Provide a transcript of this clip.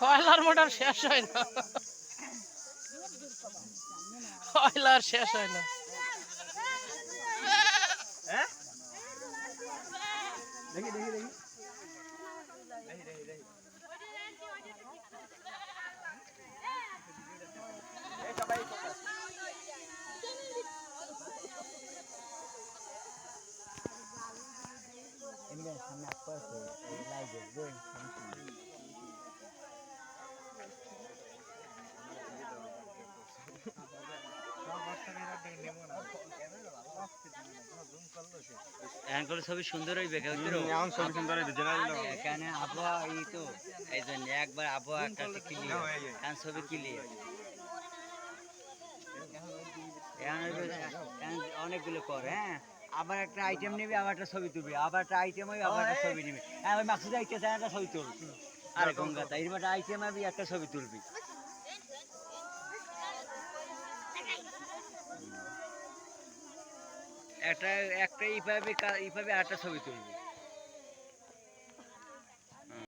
কয়লার মোটর শেষ হয় না। কয়লার শেষ হয় না। দেখি দেখি দেখি। এখন ছবি সুন্দর হইবে এখন ছবি সুন্দর হইবে এখানে আবহাওয়া এই তো এই জন্য একবার আবহাওয়া একটা ক্লিয়ার এখন ছবি ক্লিয়ার অনেকগুলো কর হ্যাঁ? আবার একটা আইটেম নিবি আবার একটা ছবি তুলবি। আবার একটা আইটেম হইবে আবার একটা ছবি নিবি। হ্যাঁ ওই মাকসুদ আইটেম একটা ছবি তুলবি আরে গঙ্গা তাই একটা আইটেম হবে একটা ছবি তুলবি। একটা একটা এইভাবে এইভাবে একটা ছবি তুলবি।